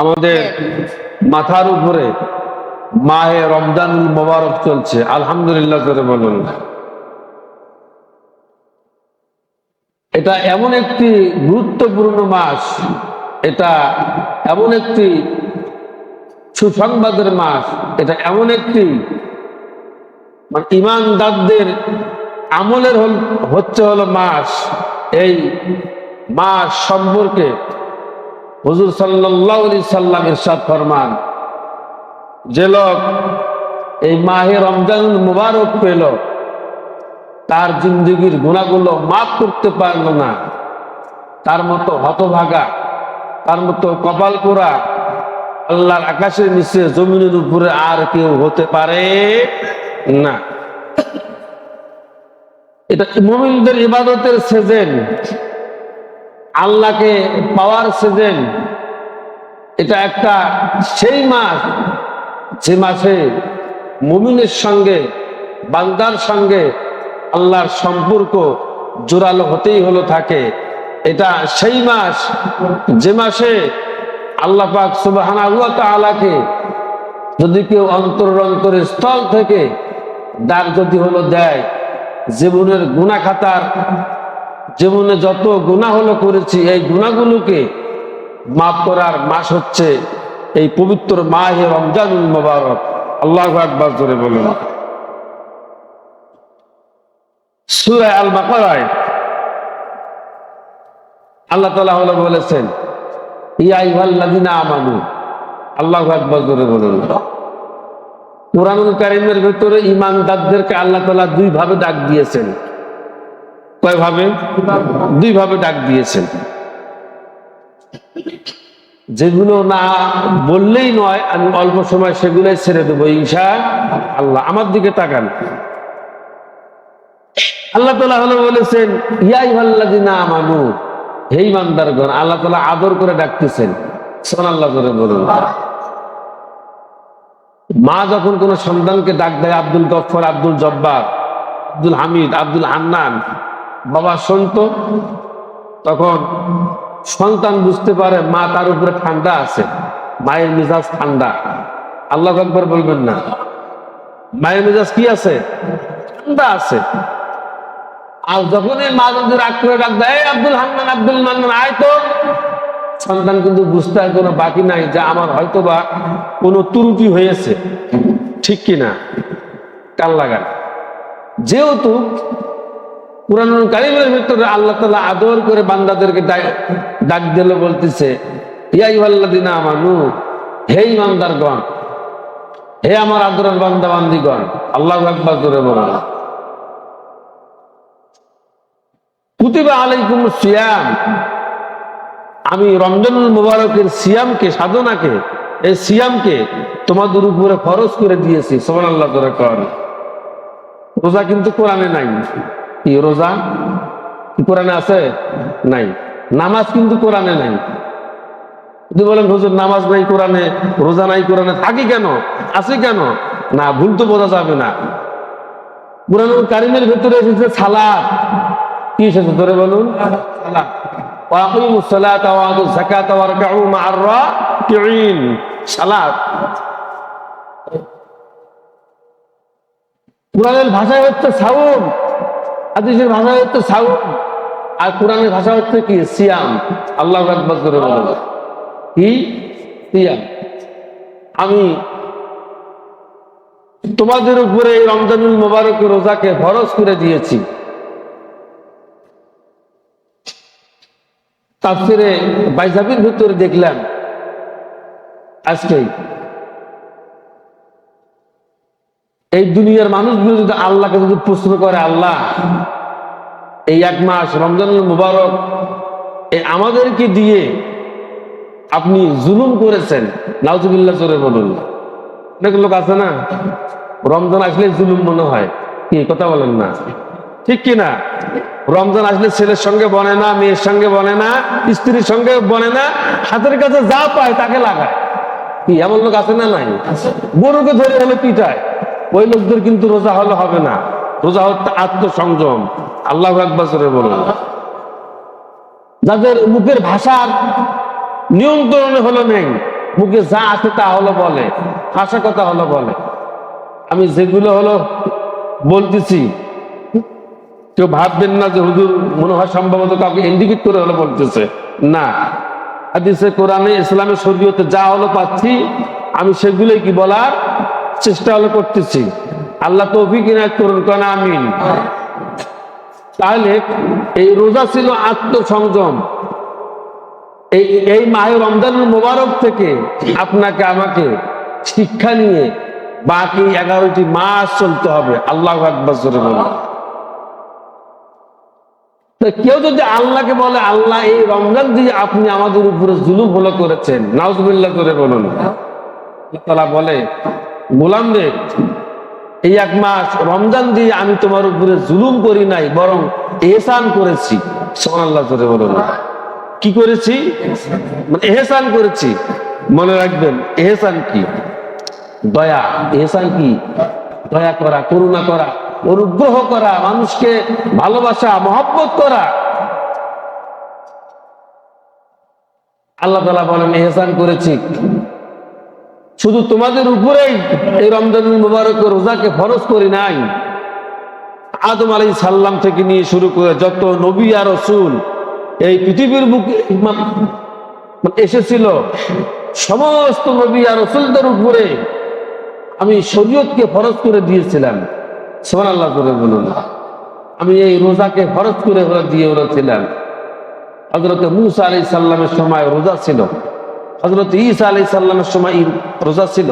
আমাদের মাথার উপরে মাহে রমজান মোবারক চলছে। আলহামদুলিল্লাহ করে বলুন। এটা এমন একটি গুরুত্বপূর্ণ মাস এটা এমন একটি সুসংবাদের মাস এটা এমন একটি মানে ইমানদারদের আমলের হচ্ছে হলো মাস। এই মাস সম্পর্কে হুজুর সাল্লাহ আলি সাল্লাম ইরশাদ ফরমান। যে লোক এই মাহে রমজান মুবারক পেল, তার জিন্দগির গুণাগুলো মাফ করতে পারল না। তার মতো হতভাগা, তার মতো কপাল পোড়া, আল্লাহর আকাশের নিচে জমিনের উপরে আর কেউ হতে পারে না। এটা মুমিনদের ইবাদতের সেজেন? আল্লাহকে পাওয়ার সেজেন এটা একটা সেই মাস, যে মাসে মুমিনের সঙ্গে, বান্দার সঙ্গে আল্লাহর সম্পর্ক জোরালো হতেই হলো থাকে। এটা সেই মাস, যে মাসে আল্লাহ পাক সুবাহানা আলাকে যদি কেউ অন্তর অন্তরের স্থল থেকে ডাক যদি হলো দেয়, জীবনের গুণা খাতার জীবনে যত গুণা হলো করেছি, এই গুণাগুলোকে মাফ করার মাস হচ্ছে এই পবিত্র মাহে রমজানুল মোবারক। আল্লাহ আকবার ধরে বলুন। সুরায় আল বাকারায় আল্লাহ তালা বলেছেন আমানু, আল্লাহ জোরে বলুন। কারিমের ভেতরে ইমানদারদেরকে আল্লাহ তালা দুই ভাবে ডাক দিয়েছেন। কয় ভাবে দুই ভাবে ডাক দিয়েছেন। যেগুলো না বললেই নয়, আমি অল্প সময় সেগুলোই ছেড়ে দেবো, ইনশা আল্লাহ। আমার দিকে তাকান। আল্লাহ তালা হলো বলেছেন ইয়াই ভাল্লাদিনা আমানু হে ইমানদারগণ আল্লাহ তালা আদর করে ডাকতেছেন। সোন আল্লাহ করে বলুন। মা যখন কোন সন্তানকে ডাক দেয়, আব্দুল গফর, আব্দুল জব্বার, আব্দুল হামিদ, আব্দুল হান্নান বাবা শুনত, তখন সন্তান বুঝতে পারে মা তার উপরে ঠান্ডা আছে, মায়ের মেজাজ ঠান্ডা। আল্লাহ একবার বলবেন না। মায়ের মেজাজ কি আছে? ঠান্ডা আছে। আর যখনই মা যদি রাগ করে ডাক দেয়, "এই আব্দুল হান্নান, আব্দুল মান্নান, আয় তো। সন্তান কিন্তু বুঝতে আর কোনো বাকি নাই যে আমার হয়তো বা কোনো ত্রুটি হয়েছে। ঠিক কিনা? কান লাগান। যেহেতু কোরআন কারিমের ভিতরে আল্লাহ তালা আদর করে বান্দাদেরকে ডাক- দিল বলতেছে ইয়াই দিনা আমানু, হে ইমানদারগণ হে আমার আদরের বান্দা বান্দিগণ আল্লাহ একবার করে বলুন কুতিবা আলাইকুম সিয়াম, আমি রমজানুল মুবারকের সিয়ামকে, সাধনাকে, এই সিয়ামকে তোমাদের উপরে ফরজ করে দিয়েছি সোমান আল্লাহ করে কর রোজা কিন্তু কোরআনে নাই। কি রোজা কোরআনে আছে? নাই। নামাজ কিন্তু কোরআনে নাই। যদি বলেন, হুজুর, নামাজ নাই কোরআনে, রোজা নাই কোরআনে, থাকি কেন? আছে কেন? না, ভুল তো বোঝা যাবে না। কোরআনুল কারিমের ভেতরে এসেছে সালাদ কি এসেছে? ধরে বলুন। সালাদ ভাষায় হচ্ছে সাউম হাদিসের ভাষা হচ্ছে সাউম আর কোরআনের ভাষা হচ্ছে কি? সিয়াম। আল্লাহ আকবার করে বলুন কি? সিয়াম। আমি তোমাদের উপরে এই রমজানুল মোবারক রোজাকে ফরজ করে দিয়েছি। তাফসিরে বাইজাবির ভিতরে দেখলাম আজকেই এই দুনিয়ার মানুষগুলো যদি আল্লাহকে যদি প্রশ্ন করে, আল্লাহ, এই এক মাস রমজানুল মুবারক এই আমাদেরকে দিয়ে আপনি জুলুম করেছেন, নাউজুবিল্লাহ জোরে বলুন। অনেক লোক আছে না? রমজান আসলে জুলুম মনে হয়। কি কথা বলেন না? ঠিক কি না? রমজান আসলে ছেলের সঙ্গে বনে না, মেয়ের সঙ্গে বনে না, স্ত্রীর সঙ্গে বনে না, হাতের কাছে যা পায় তাকে লাগায়। কি, এমন লোক আছে না নাই? গরুকে ধরে হলে পিটায়। ওই লোকদের কিন্তু রোজা হলে হবে না। রোজা হচ্ছে আত্মসংযম। আল্লাহ একবার বলুন। যাদের মুখের ভাষার নিয়ন্ত্রণ হলো নেই, মুখে যা আছে তা হলো বলে, ভাষা কথা হলো বলে। আমি যেগুলো হলো বলতেছি, কেউ ভাববেন না যে হুজুর মনে হয় সম্ভবত কাউকে ইন্ডিকেট করে হলো বলতেছে। না। হাদিসে কোরআনে ইসলামের শরীয়তে যা হলো পাচ্ছি, আমি সেগুলোই কি বলার? চেষ্টা হলো করতেছি। আল্লাহ তৌফিক ইনায়ত করুন, কেন আমিন। তাহলে এই রোজা ছিল আত্মসংযম। এই এই মাহে রমজানুল মোবারক থেকে আপনাকে আমাকে শিক্ষা নিয়ে বাকি এগারোটি মাস চলতে হবে। আল্লাহ একবার জোরে কেউ যদি আল্লাহকে বলে, আল্লাহ, এই রমজান দিয়ে আপনি আমাদের উপরে জুলুম হলো করেছেন। নাউজুবিল্লাহ করে বলুন। তাআলা বলে গোলাম রে এই এক মাস রমজান দিয়ে আমি তোমার উপরে জুলুম করি নাই, বরং এহসান করেছি। কি করেছি? মানে এহসান করেছি। মনে রাখবেন, এহসান কি? দয়া। এহসান কি? দয়া করা, করুণা করা, অনুগ্রহ করা, মানুষকে ভালোবাসা, মহব্বত করা। আল্লাহ তালা বলেন, এহসান করেছি। শুধু তোমাদের উপরেই এই রমজানুল মুবারক রোজাকে ফরজ করি নাই। আদম আলাই সাল্লাম থেকে নিয়ে শুরু করে যত নবী আর রসুল এই পৃথিবীর বুকে এসেছিল, সমস্ত নবী আর রসুলদের উপরে আমি শরীয়তকে ফরজ করে দিয়েছিলাম। সোমান আল্লাহ করে বলুন। আমি এই রোজাকে ফরজ করে দিয়ে ওরেছিলাম হজরত মুসা আলি সাল্লামের সময় রোজা ছিল। হজরত ঈসা আলি সাল্লামের সময় এই রোজা ছিল।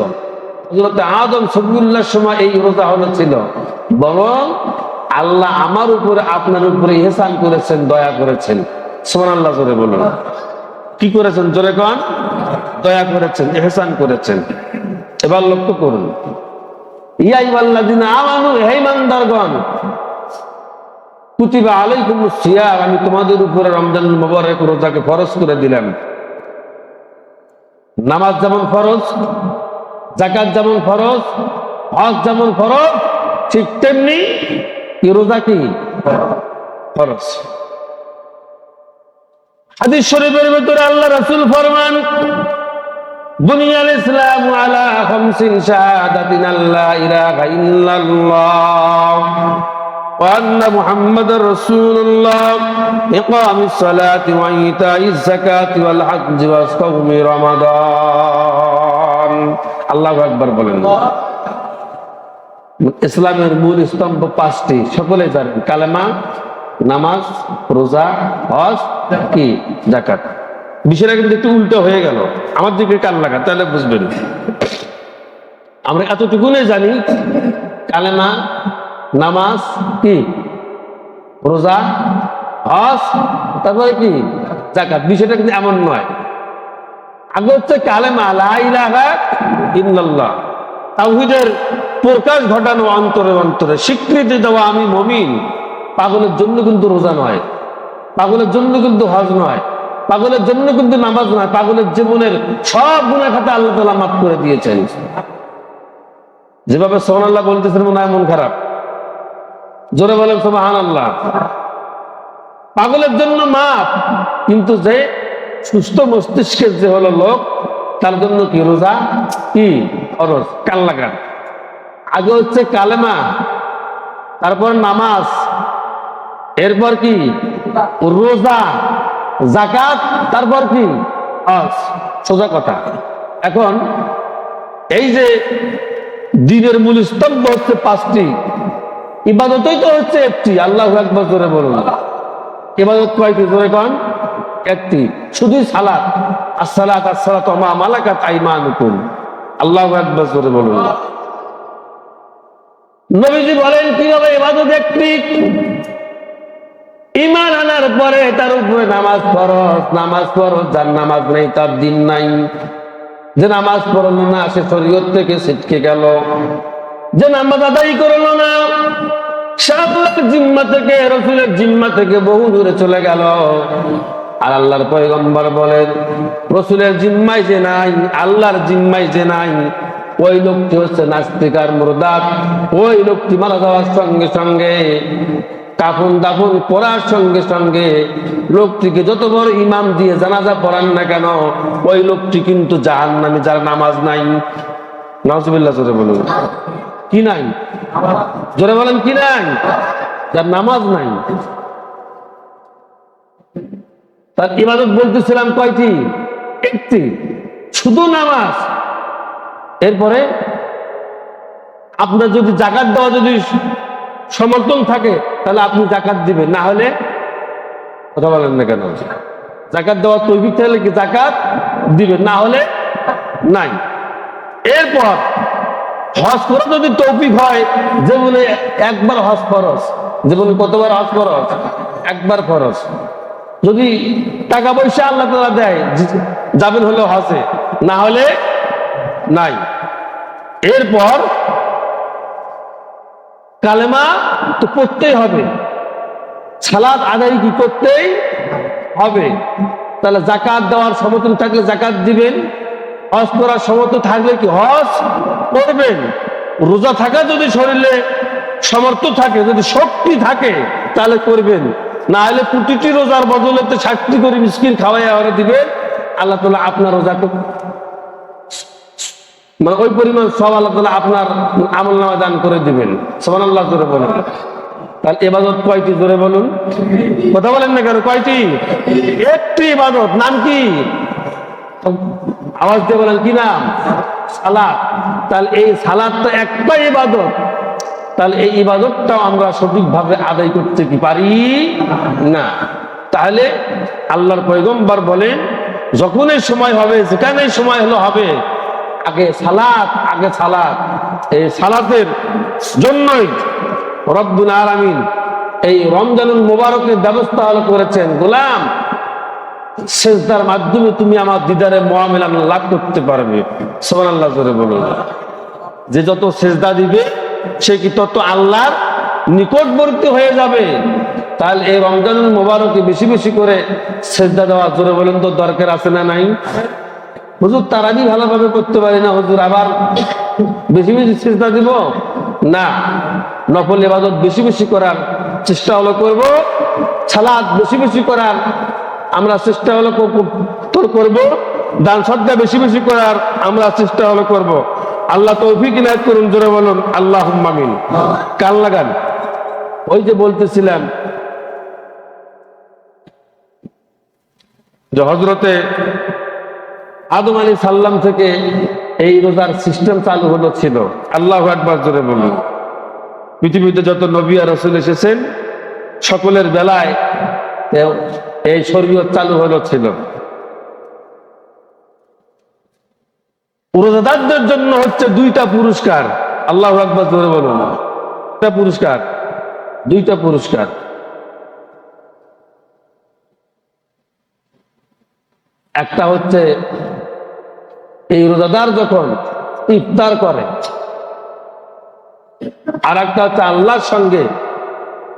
হজরত আদম সবিউল্লাহর সময় এই রোজা হলো ছিল। বরং আল্লাহ আমার উপরে, আপনার উপরে ইহসান করেছেন, দয়া করেছেন। সোমান আল্লাহ করে বলুন। কি করেছেন? জোরে কন। দয়া করেছেন এহসান করেছেন। এবার লক্ষ্য করুন। আমি তোমাদের উপরে রমজান মোবারক রোজাকে ফরজ করে দিলাম। নামাজ যেমন ফরজ জাকাত যেমন ফরজ, হজ যেমন ফরজ, ঠিক তেমনি রোজা কি? ফরজ। হাদিস শরীফের ভিতরে আল্লাহ রাসূল ফরমান বুনিয়াল ইসলাম আলা খামসিন শাহাদাতিন আল্লা ইলাহা ইল্লাল্লাহ। وأن محمد رسول الله إقام الصلاة وإيتاء الزكاة والحج وصوم رمضان الله أكبر বলেন ইসলামের মূল স্তম্ভ পাঁচটি সকলে জানেন কালেমা নামাজ রোজা হজ কি জাকাত বিষয়টা কিন্তু একটু উল্টো হয়ে গেল আমার দিকে কান লাগা তাহলে বুঝবেন আমরা এতটুকুনে জানি কালেমা নামাজ কি? রোজা, হজ, তারপরে কি? জাকাত বিষয়টা কিন্তু এমন নয়। আগে হচ্ছে কালেমা ইল্লাল্লাহ। তাওহীদের প্রকাশ ঘটানো অন্তরে অন্তরে স্বীকৃতি দেওয়া আমি মমিন। পাগলের জন্য কিন্তু রোজা নয়। পাগলের জন্য কিন্তু হজ নয়। পাগলের জন্য কিন্তু নামাজ নয়। পাগলের জীবনের সব গুণা খাতা আল্লাহ তালা মাফ করে দিয়েছেন। যেভাবে সোহান আল্লাহ বলতেছেন মনে হয় মন খারাপ। জোরে বলেন সোহান আল্লাহ পাগলের জন্য মাপ, কিন্তু যে সুস্থ মস্তিষ্কের যে হলো লোক, তার জন্য কি রোজা? কি? খরচ কান লাগা আগে হচ্ছে কালেমা, তারপর নামাজ, এরপর কি? রোজা জাকাত তারপর কি? সোজা কথা। এখন এই যে দিনের মূল স্তম্ভ হচ্ছে পাঁচটি। ইবাদতই তো হচ্ছে একটি। আল্লাহ একবার জোরে বলুন। ইবাদত কয়টি জোরে কন? একটি। শুধুই সালাত। আসসালাত আসসালাত মা মালাকাত আল্লাহ একবার জোরে বলুন। নবীজি বলেন, কীভাবে ইবাদত একটি? ইমান আনার পরে তার উপরে নামাজ ফরজ। নামাজ ফরজ, যার নামাজ নেই তার দিন নাই। যে নামাজ পড়ল না, সে শরীয়ত থেকে ছিটকে গেল। যে নামাজ আদায় করল না সে জিম্মা থেকে, রসুলের জিম্মা থেকে বহু দূরে চলে গেল। আর আল্লাহর পয়গম্বর বলেন, রসুলের জিম্মাই যে নাই, আল্লাহর জিম্মাই যে নাই, ওই লোকটি হচ্ছে নাস্তিক আর মুরদাত ওই লোকটি মারা যাওয়ার সঙ্গে সঙ্গে, কাফন দাফন করার সঙ্গে সঙ্গে, লোকটিকে যত বড় ইমাম দিয়ে জানাজা পড়ান না কেন, ওই লোকটি কিন্তু জাহান নামে যার নামাজ নাই। নাজবিল্লা জোরে বলুন। কি নাই? জোরে বলেন, কি নাই? যার নামাজ নাই। তার ইবাদত বলতেছিলাম কয়টি? একটি। শুধু নামাজ। এরপরে আপনার যদি জাকাত দেওয়া যদি সমর্থন থাকে, তাহলে আপনি জাকাত দিবেন। না হলে কথা বলেন না কেন? জাকাত দেওয়া তৈরি থাকলে কি জাকাত দিবেন? না হলে নাই। এরপর হজ করে যদি তৌফিক হয় যেমনি একবার হজ ফরজ যেমনি কতবার হজ ফরজ, একবার ফরজ। যদি টাকা পয়সা আল্লাহ তালা দেয় যাবেন হলে হজে, না হলে নাই। এরপর কালেমা তো পড়তেই হবে। সালাদ আদায় কি করতেই হবে? তাহলে জাকাত দেওয়ার সমর্থন থাকলে জাকাত দিবেন। হজ করার সমর্থ থাকলে কি হজ করবেন? রোজা থাকা যদি শরীরে সমর্থ থাকে, যদি শক্তি থাকে, তাহলে করবেন। না হলে প্রতিটি রোজার বদলেতে সাক্ষী করে মিসকিন খাওয়াই ওরা দিবেন। আল্লাহ তালা আপনার রোজাকে মানে ওই পরিমাণ সব আল্লাহ তালা আপনার আমল নামা দান করে দিবেন। সমান আল্লাহ জোরে বলুন। তাহলে এবাদত কয়টি, জোরে বলুন? কথা বলেন না কেন, কয়টি? একটি ইবাদত, নাম কি? আওয়াজ দিয়ে বলেন, কি নাম? সালাদ তাহলে এই সালাদ তো একটা ইবাদত। তাহলে এই ইবাদতটাও আমরা সঠিকভাবে আদায় করতে কি পারি? না। তাহলে আল্লাহর পয়গম্বর বলেন, যখনই সময় হবে যেখানেই সময় হলো হবে, আগে সালাত আগে সালাত। এই সালাতের জন্যই রব্বুল আলামিন এই রমজানুল মোবারকের ব্যবস্থা করেছেন। গোলাম সেজদার মাধ্যমে তুমি আমার দিদারে মহামেলান লাভ করতে পারবে। সোমান আল্লাহ জোরে বলুন। যে যত সেজদা দিবে, সে কি তত আল্লাহর নিকটবর্তী হয়ে যাবে? তাহলে এই রমজানুল মোবারকে বেশি বেশি করে সেজদা দেওয়া, জোরে বলেন তো, দরকার আছে না নাই? হুজুর তারাবি ভালোভাবে করতে পারি না, হুজুর। আবার বেশি বেশি চেষ্টা দিব? না। নফল ইবাদত বেশি বেশি করার চেষ্টা হলো করব। সালাদ বেশি বেশি করার আমরা চেষ্টা হলো করব। দান সদ্গা বেশি বেশি করার আমরা চেষ্টা হলো করব। আল্লাহ তৌফিক ইনায়ত করুন, জোরে বলুন আল্লাহ মামিন কাল লাগান। ওই যে বলতেছিলাম, যে হজরতে আদম আলী সাল্লাম থেকে এই রোজার সিস্টেম চালু হলো ছিল। আল্লাহ একবার জোরে বলুন। পৃথিবীতে যত নবী আর রসুল এসেছেন, সকলের বেলায় এই শরীয়ত চালু হলো ছিল রোজাদারদের জন্য হচ্ছে দুইটা পুরস্কার। আল্লাহ একবার জোরে বলুন। দুইটা পুরস্কার। দুইটা পুরস্কার। একটা হচ্ছে এই রোজাদার যখন ইফতার করে আর একটা হচ্ছে আল্লাহর সঙ্গে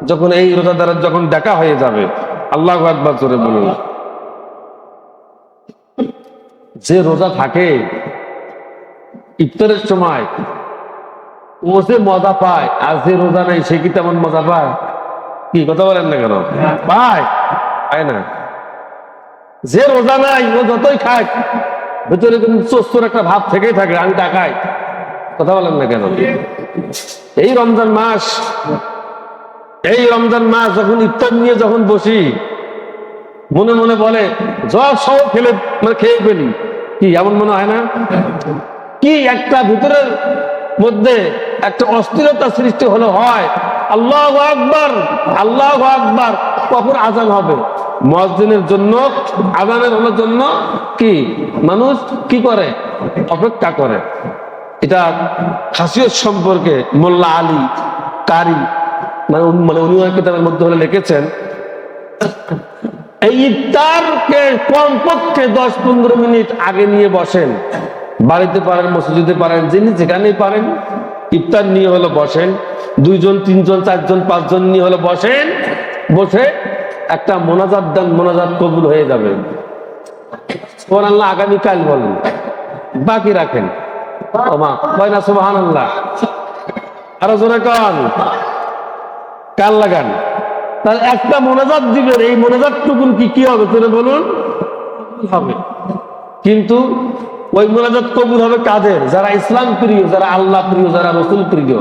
যখন এই রোজাদারের যখন দেখা হয়ে যাবে আল্লাহ একবার জোরে বলুন। যে রোজা থাকে, ইফতারের সময়, ও যে মজা পায়, আর যে রোজা নেই, সে কি তেমন মজা পায়? কি কথা বলেন না কেন? পায়। পায় না। যে রোজা নাই, ও যতই খায়, ভেতরে কিন্তু চস্তর একটা ভাব থেকেই থাকে আমি টাকাই কথা বলেন না কেন? এই রমজান মাস এই রমজান মাস যখন ইফতার নিয়ে যখন বসি, মনে মনে বলে, জ্বর সব খেলে মানে খেয়ে ফেলি। কি, এমন মনে হয় না? কি একটা ভিতরের মধ্যে একটা অস্থিরতা সৃষ্টি হলো হয়, আল্লাহ আকবার আল্লাহ আকবার কখন আজান হবে? মসজিদের জন্য, আজানের হলোর জন্য কি, মানুষ কি করে? অপেক্ষা করে। এটা খাসিয়ত সম্পর্কে মোল্লা আলী কারি মানে মানে উনি কিতাবের মধ্যে হলে লিখেছেন, এই ইফতারকে কমপক্ষে দশ পনেরো মিনিট আগে নিয়ে বসেন। বাড়িতে পারেন, মসজিদে পারেন যিনি যেখানেই পারেন, ইফতার নিয়ে হলো বসেন। দুইজন, তিনজন, চারজন, পাঁচজন নিয়ে হলো বসেন। বসে একটা মোনাজাত দেন, মোনাজাত কবুল হয়ে যাবে। আল্লাহ আগামীকাল বলেন। বাকি রাখেন। কয় না সোহান আল্লাহ আরও জোরে কন। কাল লাগান? তাহলে একটা মোনাজাত দিবেন, এই মোনাজাত টুকুন কি কি হবে? তুমি বলুন। হবে। কিন্তু ওই মোনাজাত কবুল হবে কাদের? যারা ইসলাম প্রিয়, যারা আল্লাহ প্রিয়, যারা রসুল প্রিয়।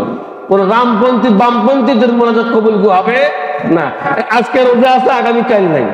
কোন রামপন্থী, বামপন্থীদের মোনাজাত কবুল হবে? না। আজকে রোজা আছে, আগামীকাল নাই।